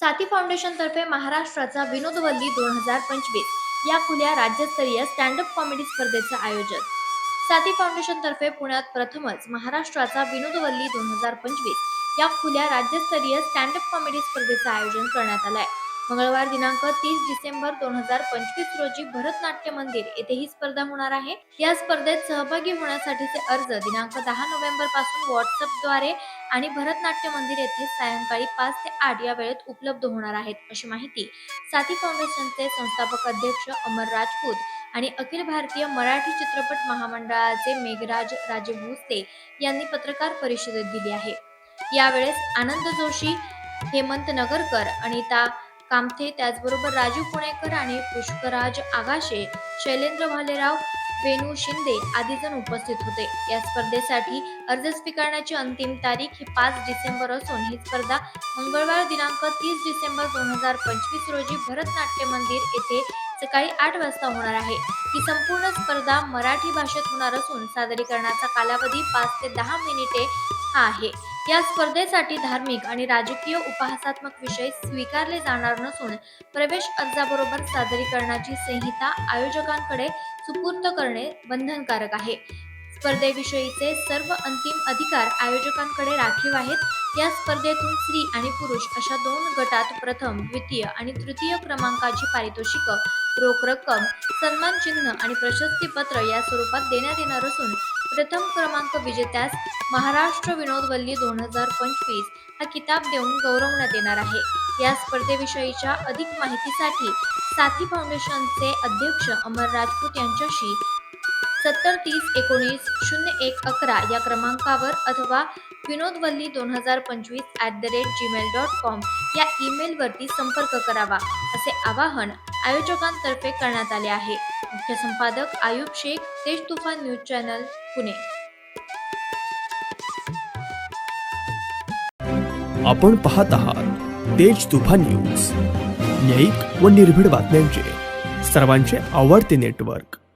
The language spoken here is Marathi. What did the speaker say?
साथी फाउंडेशनतर्फे महाराष्ट्राचा विनोदवल्ली दोन हजार पंचवीस. या खुल्या राज्यस्तरीय स्टँडअप कॉमेडी स्पर्धेचं आयोजन. साथी फाउंडेशनतर्फे पुण्यात प्रथमच महाराष्ट्राचा विनोदवल्ली दोन हजार पंचवीस. या खुल्या राज्यस्तरीय स्टँडअप कॉमेडी स्पर्धेचं आयोजन करण्यात आलं आहे मंगळवार दिनांक तीस डिसेंबर दोन हजार पंचवीस रोजी भरतनाट्य मंदिर येथे ही स्पर्धा होणार आहे. या स्पर्धेत सहभागी होण्यासाठीचे अर्ज दिनांक दहा नोव्हेंबरपासून व्हॉट्सअपद्वारे आणि भरतनाट्य मंदिर येथे सायंकाळी पाच ते आठ या वेळेत उपलब्ध होणार आहेत अशी माहिती साथी फाउंडेशनचे संस्थापक अध्यक्ष अमर राजपूत आणि अखिल भारतीय मराठी चित्रपट महामंडळाचे मेघराज राजे भोसले यांनी पत्रकार परिषदेत दिली आहे. यावेळेस आनंद जोशी हेमंत नगरकर अनिता कामथे त्याचबरोबर राजू पुणेकर आणि पुष्कराज आगाशे शैलेंद्र भालेराव वेणू शिंदे आदी जण उपस्थित होते. या स्पर्धेसाठी अर्ज स्वीकारण्याची अंतिम तारीख ही पाच डिसेंबर असून ही स्पर्धा मंगळवार दिनांक तीस डिसेंबर दोन हजार पंचवीस रोजी भरतनाट्य मंदिर येथे सकाळी आठ वाजता होणार आहे. ही संपूर्ण स्पर्धा मराठी भाषेत होणार असून सादरीकरणाचा कालावधी पाच ते दहा मिनिटे हा आहे. या स्पर्धेसाठी धार्मिक आणि राजकीय उपहासात्मक विषय स्वीकारले जाणार नसून प्रवेश अर्जाबरोबर सादरीकरणाची संहिता आयोजकांकडे सुपूर्द करणे बंधनकारक आहे. स्पर्धेविषयीचे सर्व अंतिम अधिकार आयोजकांकडे राखीव आहेत. या स्पर्धेतून स्त्री आणि पुरुष अशा दोन गटात प्रथम द्वितीय आणि तृतीय क्रमांकाची पारितोषिक रोख रक्कम सन्मान चिन्ह आणि प्रशस्तीपत्र या स्वरूपात देण्यात येणार असून प्रथम क्रमांक विजेत्यास महाराष्ट्र विनोदवल्ली दोन हजार पंचवीस हा किताब देऊन गौरवण्यात येणार आहे. या स्पर्धेविषयीच्या अधिक माहितीसाठी साथी फाउंडेशनचे अध्यक्ष अमर राजपूत यांच्याशी सत्तर तीस एकोणीस शून्य एक अकरा या क्रमांकावर अथवा विनोदवल्ली दोन हजार पंचवीस at the rate Gmail dot com या ईमेलवरती संपर्क करावा असे आवाहन आयोजकांतर्फे करण्यात आले आहे. मुख्य संपादक आयुब शेख तेज तुफान न्यूज चॅनल पुणे. आपण पाहत आहात तेज तुफान न्यूज. न्यायिक व निर्भीड बातम्यांचे सर्वांचे आवडते नेटवर्क